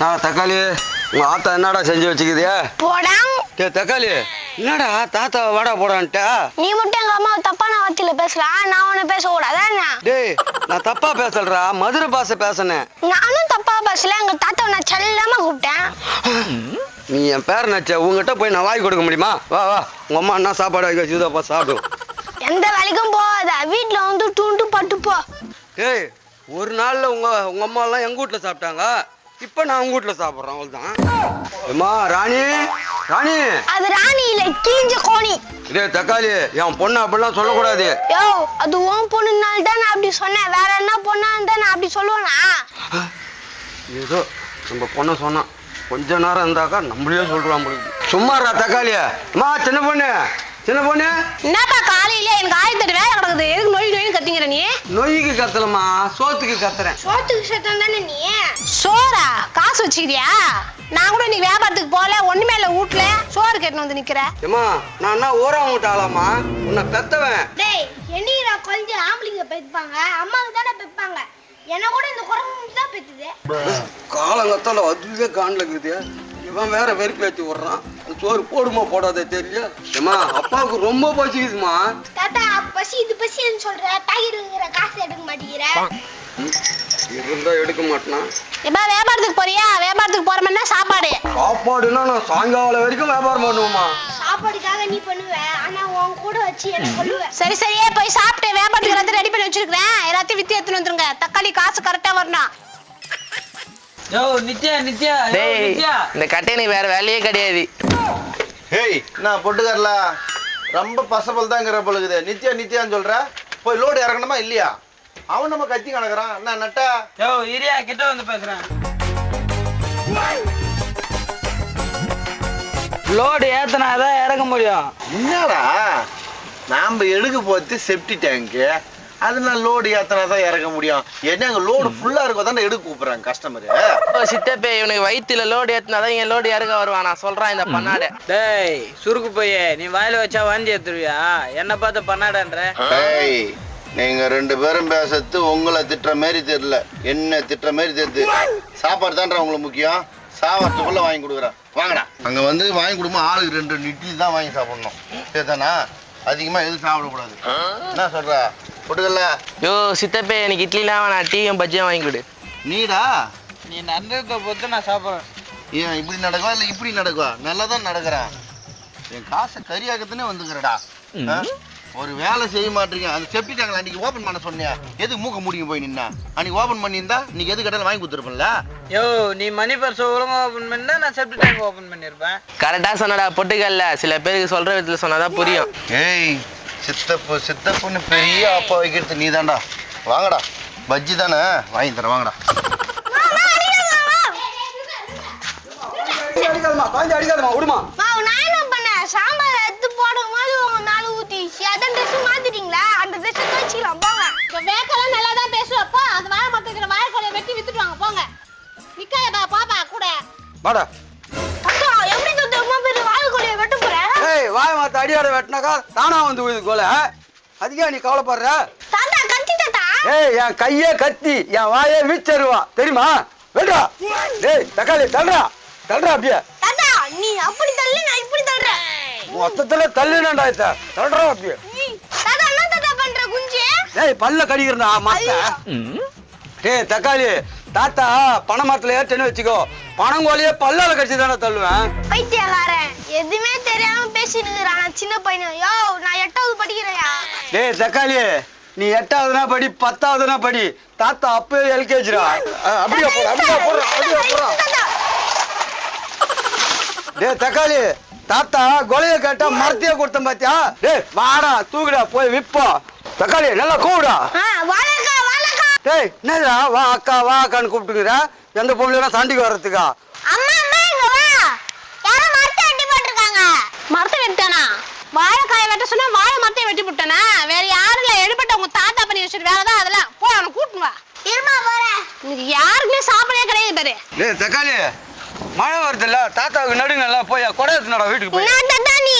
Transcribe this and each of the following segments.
நான் தக்காளி உங்க ஆத்தா என்னடா செஞ்சு வச்சுக்குதியா போடா. டே தக்காளி என்னடா தாத்தா வாடா போடான்ட்டா? நீ மட்டும் எங்க அம்மா தப்பான வார்த்தையில பேசலாம் நான் உன்னை பேச கூடாதா என்ன? டேய் நான் தப்பா பேசலடா. மதுரை பாஷை பேசினேன். நானும் தப்பா பேசல. எங்க தாத்தாவை நான் செல்லமா கூப்பிட்டேன். நீ என் பேர் நச்ச உங்ககிட்ட போய் நான் வாங்கி கொடுக்க முடியுமா? வா வா உங்க அம்மா என்ன சாப்பாடு வைக்க வச்சுதாப்பா சாப்பிடும் எந்த வேலைக்கும் போகாத. வீட்டுல வந்து தூண்டு பட்டு போ டேய் ஒரு நாள்ல உங்க உங்க அம்மா எல்லாம் எங்க வீட்ல சாப்பிட்டாங்க? இப்ப நான் உங்க வீட்ல சாப்பிடுறேன் அவ்வளவுதான். அம்மா ராணி? ராணி? அது ராணி இல்ல கிழிஞ்ச கோணி. டேய் தக்காளி என் பொண்ணு அப்படிலாம் சொல்லக்கூடாது. யோ அது உன் பொண்ணுனால தான் நான் அப்படி சொன்னேன். வேற என்ன பொண்ணா இருந்தா நான் அப்படி சொல்லுவேனா? ஏதோ நம்ம பொண்ணை சொன்னான் கொஞ்ச நேரம் இருந்தாக்கா நம்மளே சொல்றான் போல சும்மாடா தக்காளி அம்மா சின்ன பொண்ணு. சின்ன பொண்ணு. என்னப்பா காலையில எனக்கு ஆயிரத்தி வேலை கிடக்குது. எதுக்கு நோய் நோய் கத்திங்கிற நீ? நொய்க்கு கத்தலம்மா. சோத்துக்கு கத்துறேன். சோத்துக்கு சத்தம் தானே நீ? சோறா? காசு வச்சுக்கிறியா நான் கூட இன்னைக்கு வியாபாரத்துக்கு போகல. ஒண்ணுமே இல்ல வீட்ல சோறு கேட்டு வந்து நிக்கிற. ஏம்மா நான் என்ன ஓரம் விட்டாளாமா உன்னை பெத்தவன். டேய் என்னீரா கொஞ்சம் ஆம்பளைங்க பெத்துப்பாங்க. அம்மாவுக்கு தானே பெப்பாங்க. என்ன கூட இந்த குரங்கு தான் பெத்துது. காலங்கத்தால அதுவே காணல இருக்குது. இவன் வேற வெறுப்பு ஏற்றி விடுறான். சோறு போடுமா போடாதே தெரியல. ஏம்மா அப்பாவுக்கு ரொம்ப பசிக்குதுமா தாத்தா பசி இது பசின்னு சொல்ற தாகிருங்கிற காசு எடுக்க மாட்டேங்கிற. இருந்தா எடுக்க மாட்டேனா? எப்பா வியாபாரத்துக்கு போறியா? வியாபாரத்துக்கு போற மாதிரி சாப்பாடு. சாப்பாடுன்னா நான் சாயங்காலம் வரைக்கும் வியாபாரம் பண்ணுவோமா சாப்பாடுக்காக நீ பண்ணுவ. ஆனா உன் கூட வச்சு என்ன சொல்லுவ சரி சரியே போய் சாப்பிட்டு வியாபாரத்துக்கு எல்லாத்தையும் ரெடி பண்ணி வச்சிருக்கேன் எல்லாத்தையும் வித்து எடுத்துன்னு வந்துருங்க. தக்காளி காசு கரெக்டா வரணும். டேய் நித்யா. இந்த கட்டைனுக்கு வேற வேலையே கிடையாது. ஹேய் நான் பொட்டுக்காரலா. ரொம்ப பசபல் தாங்கிற பொழுது நித்யா நித்யான்னு சொல்ற? போய் லோடு இறங்கணுமா இல்லையா? அவன் நம்ம கத்தி கணக்குறான் என்ன நட்டா? யோ இரியா கிட்ட வந்து பேசுறேன். லோடு ஏத்தனாதான் இறக்க முடியும். என்னடா? நாம எடுக்க போத்து செப்டி டேங்க்கு அதனால லோடு ஏத்தனா தான் இறக்க முடியும். என்ன அங்க லோடு ஃபுல்லா இருக்கும் தானே எடுக்க கூப்பிடுறாங்க கஸ்டமர் சித்தப்பே இவனுக்கு வயித்துல லோடு ஏத்துனாதான் இங்க லோடு இறக்க வருவான். நான் சொல்றான் இந்த பண்ணாட. டேய் சுருக்கு போயே நீ வாயில வச்சா வாந்தி எடுத்துருவியா? என்ன பார்த்து பண்ணாடன்ற. ஹேய் நீங்க ரெண்டு பேரும் பேசுறது உங்களை திட்டுற மாதிரி தெரியல. என்ன திட்டுற மாதிரி தெரியுது சாப்பாடு தான்டா உங்களுக்கு முக்கியம். சாப்பாட்டுக்குள்ள வாங்கி கொடுக்குறேன். வாங்கடா. அங்க வந்து வாங்கி கொடுமா ஆளுக்கு ரெண்டு ரெண்டு இட்லி தான் வாங்கி சாப்பிடணும். சரிதானா? அதிகமா எதுவும் சாப்பிடக்கூடாது. என்ன சொல்ற? பொட்டுக்கல்ல? யோ சித்தப்பே எனக்கு இட்லிலாம் வேணாம். டீயும் பஜ்ஜியும் வாங்கி கொடு. நீடா? நீ நடந்ததை பொறுத்து நான் சாப்பிடுறேன். ஏன் இப்படி நடக்குவா? இல்லை இப்படி நடக்குவா? நல்லா தான் நடக்கிறேன். என் காசை கரியாக்கத்துனே வந்துக்கிறடா? ஒரு வேலை செய்ய மாட்டீங்க. அந்த செப்டி டேங்க்ல அன்னைக்கு ஓபன் பண்ண சொன்னியா எதுக்கு மூக்க முடியும் போய் நின்னா? அன்னைக்கு ஓபன் பண்ணியிருந்தா இன்னைக்கு எது கடையில் வாங்கி கொடுத்துருப்பேன்ல? யோ நீ மணி பர்ஸ் ஒழுங்கா ஓபன் பண்ணா நான் செப்டி டேங்க் ஓபன் பண்ணிருப்பேன். கரெக்டா சொன்னடா பொட்டுக்கல்ல. சில பேருக்கு சொல்ற விதத்துல சொன்னாதான் புரியும். ஏய் சித்தப்பு சித்தப்புன்னு பெரிய அப்பா வைக்கிறது நீ தான்டா வாங்கடா. பஜ்ஜி தானே? வாங்கி தரேன் வாங்கடா. அடிக்காதமா பாஞ்சு அடிக்காதமா விடுமா. நான் என்ன பண்ணேன்? சாம்பார் எடுத்து போடும் போது உங்க நாலு ஊத்திச்சு அதான் ட்ரெஸ் மாத்திட்டீங்களா? அந்த ட்ரெஸ் வச்சுக்கலாம் போங்க. இந்த வேக்கெல்லாம் நல்லா தான் பேசுவப்போ அந்த வாழை மரத்துக்கிற வாழைக்கொலையை வெட்டி வித்துட்டு வாங்க போங்க. நிக்காதப்பா பாப்பா கூட. வாடா. மாத்த அடியாட வெட்டினாக்கா தானா வந்து விழுது கோல. அதுக்கே நீ கவலைப்படுற? ஏய் என் கையே கத்தி என் வாயே வீச்சருவா. தெரியுமா? வெட்டா டேய் தக்காளி தள்ளுடா. தள்ளுடா அப்படியே. நீ அப்படி தள்ளு நான் இப்படி தள்ளுறேன். மொத்தத்துல தள்ளுனடா இத. தள்ளுடா அப்படியே. தாத்தா என்ன தாத்தா பண்ற குஞ்சு? டேய் பல்ல கடிக்கிறா மாத்த டேய் தக்காளி தாத்தா பனை மரத்துல ஏற்றன்னு வச்சுக்கோ. பனங்கோலியே பல்லால கடிச்சு தானே தள்ளுவேன். பைத்தியக்காரன். எதுவுமே தெரியாம பேசிட்டு இருக்கிறான் சின்ன பையன். யோ நான் எட்டாவது படிக்கிறேயா? டேய் தக்காளி நீ எட்டாவதுனா படி பத்தாவதுனா படி. தாத்தா அப்பவே எல்கேஜிரா அப்படியே போற அப்படியே போற அப்படியே போற டேய் தக்காளி தாத்தா கொலைய கேட்டா மரத்தையே கொடுத்தேன் பாத்தியா? டேய் வாடா தூக்குடா போய் விப்போம் தக்காளி நல்லா கூவுடா. டேய் என்னடா வா அக்கா வா அக்கான்னு கூப்பிட்டுக்கிற எந்த பொம்பளையும் சண்டைக்கு வர்றதுக்கா அம்மா அம்மா இங்க வா யாரோ மரத்தை வெட்டி போட்டிருக்காங்க மரத்தை வெட்டானா வாழைக்காயை வெட்ட சொன்னா வாழை மரத்தை வெட்டி போட்டானா? வேற யாரும் இல்ல எடுபட்ட உங்க தாத்தா பண்ணி வச்சிட்டு வேலை தான் அதெல்லாம். போ அவனை கூட்டின்னு வா. இருமா போறேன் இன்னைக்கு யாருக்குமே சாப்பிடவே கிடையாது பாரு. டேய் தக்காளி மழை வருதுல்ல தாத்தாவுக்கு நடுங்கல்ல போய் கொடை எடுத்துனடா வீட்டுக்கு போய். என்ன தாத்தா நீ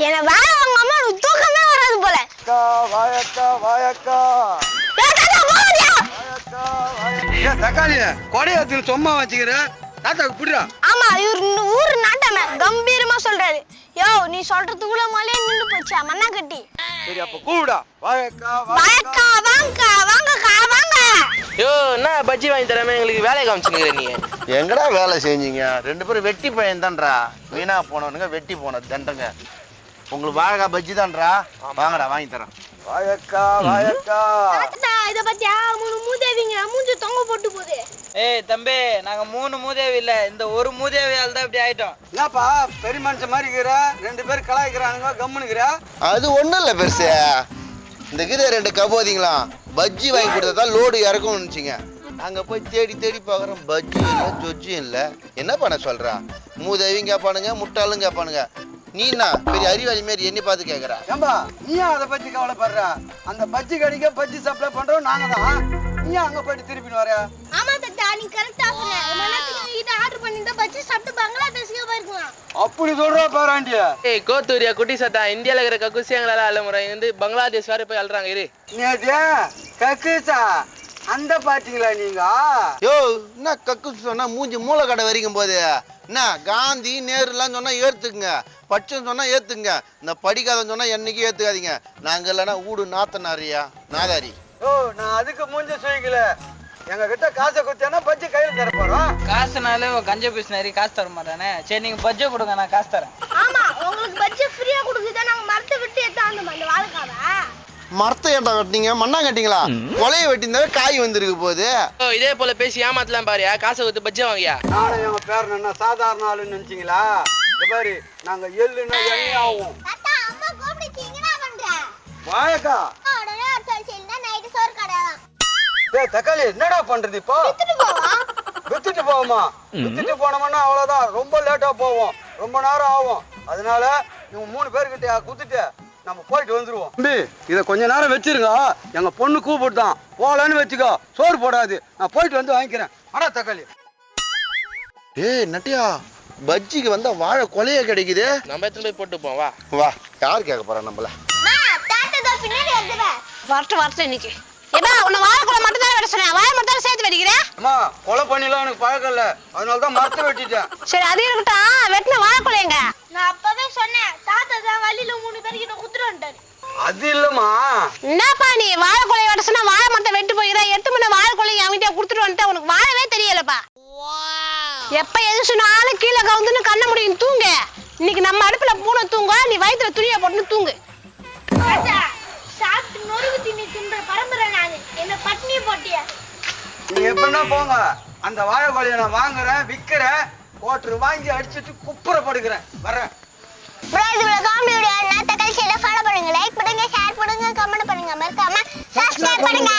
என்ன வேலை வாங்க அம்மா உனக்கு தூக்கமே வராது போல. அக்கா வாயக்கா வாயக்கா ஏய், தாத்தா, தக்காளி கொடை சும்மா வச்சுக்கிற. தாத்தாக்கு புரியா ஆமா இவர் ஊர் நாட்டாம கம்பீரமா சொல்றாரு. யோ நீ சொல்றதுக்குள்ள மலையே நின்னு போச்சா? மண்ணா கட்டி சரி அப்ப கூவிடா வாயக்கா வணக்கா வாங்க வாங்கக்கா வாங்க. யோ என்ன பஜ்ஜி வாங்கி தராம எங்களுக்கு வேலையை காமிச்சுனுங்கிற நீ? எங்கடா வேலை செஞ்சீங்க? ரெண்டு பேரும் வெட்டி பையன் தான்டா வீணா போனவனுங்க வெட்டி போன தண்டங்க. உங்களுக்கு வாழைக்காய் பஜ்ஜி தான்டா வாங்கடா வாங்கி தரேன். வாயக்கா வாயக்கா. தாத்தா இத பத்தியா? மூணு மூதேவிங்க மூஞ்சி போட்டு போகுது ஏய் தம்பி நாங்க மூணு மூதேவி இல்ல. இந்த ஒரு மூதேவியால தான் இப்படி ஆயிட்டோம். என்னப்பா பெரிய மனுஷன் மாதிரி இருக்கிற ரெண்டு பேரும் கலாய்க்கிறானுங்க கம்முனுக்கிற? அது ஒண்ணும் இல்ல பெருசு. இந்த கீரை ரெண்டு கபோதிங்களா பஜ்ஜி வாங்கி கொடுத்தா லோடு இறக்கும்னு நினைச்சிங்க. அங்க போய் தேடி தேடி பார்க்குறோம். பஜ்ஜி இல்லை ஜொஜ்ஜியும் இல்லை. என்ன பண்ண சொல்றா? மூதேவியும் கேட்பானுங்க முட்டாளும் கேட்பானுங்க நீ என்ன பெரிய அறிவாளி மாரி என்னை பார்த்து கேட்குறா ஏம்பா நீ அதை பத்தி கவலைப்படுற? அந்த பஜ்ஜி கடைக்கு பஜ்ஜி சப்ளை பண்றோம் நாங்க தான் நீ அங்க போயிட்டு திருப்பி வர ஆமா தாத்தா நீ கரெக்டா சொன்ன. நேரத்துக்கு இதை ஆர்டர் பண்ணிருந்தா பச்சி சாப்பிட்டு பங்களாதேஷ்க்கு போயிருக்கலாம். அப்படி சொல்றா பாராண்டி ஏய் கோத்தூரியா குட்டி சத்தா இந்தியால இருக்கிற கக்குசியங்களால அள்ள முறை வந்து பங்களாதேஷ் வரை போய் அல்றாங்க இரு. நேது கக்குசா அந்த பாத்தீங்களா நீங்க? யோ என்ன கக்கு சொன்னா மூஞ்சி மூளை கடை வரைக்கும் போது என்ன காந்தி நேருலாம் சொன்னா ஏத்துக்குங்க. பச்சைன்னு சொன்னா ஏத்துங்க இந்த படிக்காதன்னு சொன்னா என்னைக்கும் ஏத்துக்காதீங்க. நாங்க இல்லைன்னா ஊடு நாத்தனாரியா நாதாரி. ஓ நான் அதுக்கு மூஞ்ச சுயிக்கல எங்க கிட்ட காசை குத்தியானா பஜ்ஜி கையில தர போறோம். காசுனாலே கஞ்ச பீஸ் நிறைய காசு தர மாட்டானே. சரி நீங்க பஜ்ஜை கொடுங்க நான் காசு தரேன். ஆமா உங்களுக்கு பட்ஜெ ஃப்ரீயா கொடுக்குதா நாங்க மரத்தை விட்டு எடுத்தாந்தோம் அந்த வாழைக்காவை. மரத்தை ஏட்டா வெட்டினீங்க? மண்ணா கட்டிங்களா? கொலையை வெட்டியிருந்தாவே காய் வந்திருக்கு போகுது. ஓ இதே போல பேசி ஏமாத்தலாம் பாரியா காசை கொடுத்து பஜ்ஜி வாங்கியா? நானும் எங்க பேர் என்ன சாதாரண ஆளுன்னு நினைச்சீங்களா? இந்த பாரு நாங்க எள்ளுன்னா எண்ணெய் ஆகும். வாயக்கா. டேய் தக்காளி என்னடா பண்றது இப்போ? வித்துட்டு போவோம்? வித்துட்டு போனோம்னா அவ்வளவுதான். ரொம்ப லேட்டா போவோம். ரொம்ப நேரம் ஆகும். அதனால இவங்க மூணு பேர்கிட்ட குத்துட்டு நம்ம போயிட்டு வந்துருவோம். தம்பி இதை கொஞ்ச நேரம் வச்சிருங்க. எங்க பொண்ணு கூப்பிட்டுதான். போலன்னு வச்சுக்கோ. சோறு போடாது. நான் போயிட்டு வந்து வாங்கிக்கிறேன். அடா தக்காளி. ஏய் நட்டியா பஜ்ஜிக்கு வந்தா வாழை கொலையே கிடைக்குது. நம்ம எத்தனை போய் போட்டு போவோம் வா. வா. யார் கேட்க போறா நம்மள? வரட்டும் வரட்டும் இன்னைக்கு. ஏப்பா உன்னை வாழைக்குள்ள மட்டும் தான் வெட்ட சொன்னேன். வாழை மட்டும் தான் சேர்த்து வெடிக்கிறேன் அம்மா கொலை பண்ணிலாம் எனக்கு பழக்கம் இல்ல. அதனால தான் மரத்தை வெட்டிட்டேன். சரி அது இருக்கட்டும். வெட்டின வாழைக்குள்ள எங்க? நான் அப்பவே சொன்னேன். தாத்தா தான் வழியில மூணு பேருக்கு குத்துட்டு வந்துட்டாரு. அது இல்லம்மா. என்னப்பா நீ வாழைக்குலைய வெட்ட சொன்னா வாழை மரத்தை வெட்டு போயிடுற எட்டு மணி வாழைக்குலைய அவன்கிட்ட கொடுத்துட்டு வந்துட்டா. உனக்கு வாழவே தெரியலப்பா. எப்ப எது சொன்னாலும் கீழே கவுந்துன்னு கண்ண முடியும் தூங்க. இன்னைக்கு நம்ம அடுப்புல பூனை தூங்க நீ வயித்துல துணியை போட்டு தூங்கு. சாப்பிட்டு நொறுக்கு திண்ணி தின்ற பரம்பரை நான். என்ன பட்னி போட்டிய? நீ எப்படின்னா போங்க. அந்த வாழைக்கோழியை நான் வாங்குறேன் விற்கிறேன் ஓட்டர் வாங்கி அடிச்சுட்டு குப்புற படுக்கிறேன் வர்றேன். ப்ரோ இதோட காமெடி பண்ணுங்க லைக் பண்ணுங்க ஷேர் பண்ணுங்க கமெண்ட் பண்ணுங்க. மறக்காம சப்ஸ்கிரைப் பண்ணுங்க.